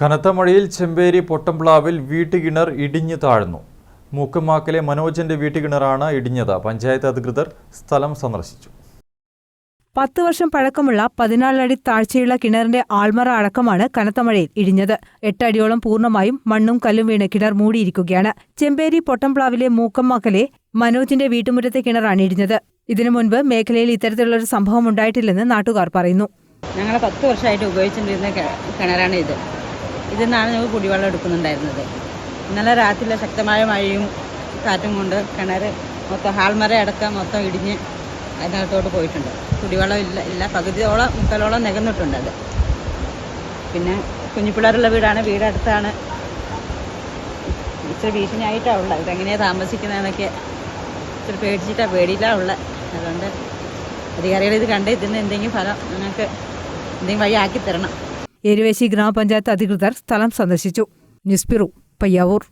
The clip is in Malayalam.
കനത്ത മഴയിൽ ചെമ്പേരി പൊട്ടംപ്ലാവിൽ വീട്ടുകിണർ ഇടിഞ്ഞു താഴ്ന്നു. മൂക്കമാക്കലെ മനോജന്റെ വീട്ടുകിണറാണ് ഇടിഞ്ഞത്. പഞ്ചായത്ത് അധികൃതർ സ്ഥലം സന്ദർശിച്ചു. പത്ത് വർഷം പഴക്കമുള്ള പതിനാലടി താഴ്ചയുള്ള കിണറിന്റെ ആൾമറ അടക്കമാണ് കനത്ത മഴയിൽ ഇടിഞ്ഞത്. എട്ടടിയോളം പൂർണമായും മണ്ണും കല്ലും വീണ് കിണർ മൂടിയിരിക്കുകയാണ്. ചെമ്പേരി പൊട്ടംപ്ലാവിലെ മൂക്കമ്മാക്കലെ മനോജിന്റെ വീട്ടുമുറ്റത്തെ കിണറാണ് ഇടിഞ്ഞത്. ഇതിനു മുൻപ് മേഖലയിൽ ഇത്തരത്തിലുള്ളൊരു സംഭവം ഉണ്ടായിട്ടില്ലെന്ന് നാട്ടുകാർ പറയുന്നു. ഞങ്ങൾ പത്ത് വർഷമായിട്ട് ഉപയോഗിച്ചുകൊണ്ടിരുന്ന കിണറാണ് ഇത്. ഇതിൽ നിന്നാണ് ഞങ്ങൾ കുടിവെള്ളം എടുക്കുന്നുണ്ടായിരുന്നത്. ഇന്നലെ രാത്രിയിലെ ശക്തമായ മഴയും കാറ്റും കൊണ്ട് കിണർ മൊത്തം ഹാൾമര അടക്കം മൊത്തം ഇടിഞ്ഞ് അതിനകത്തോട്ട് പോയിട്ടുണ്ട്. കുടിവെള്ളം ഇല്ല ഇല്ല. പകുതിയോളം മുക്കാലോളം നികന്നിട്ടുണ്ട് അത്. പിന്നെ കുഞ്ഞിപ്പിള്ളേരുള്ള വീടാണ്. വീടടുത്താണ്. ഇച്ചിരി ഭീഷണിയായിട്ടാണ് ഉള്ളത്. ഇതെങ്ങനെയാണ് താമസിക്കുന്നതെന്നൊക്കെ ഇച്ചിരി പേടിച്ചിട്ടാണ് പേടിയിലാണ് ഉള്ളത് അതുകൊണ്ട് അധികാരികൾ ഇത് കണ്ട് ഇതിന് എന്തെങ്കിലും ഫലം ഞങ്ങൾക്ക് എന്തെങ്കിലും വഴിയാക്കി തരണം. എരുവേശി ഗ്രാമപഞ്ചായത്ത് അധികൃതർ സ്ഥലം സന്ദർശിച്ചു. News bureau Payyavoor.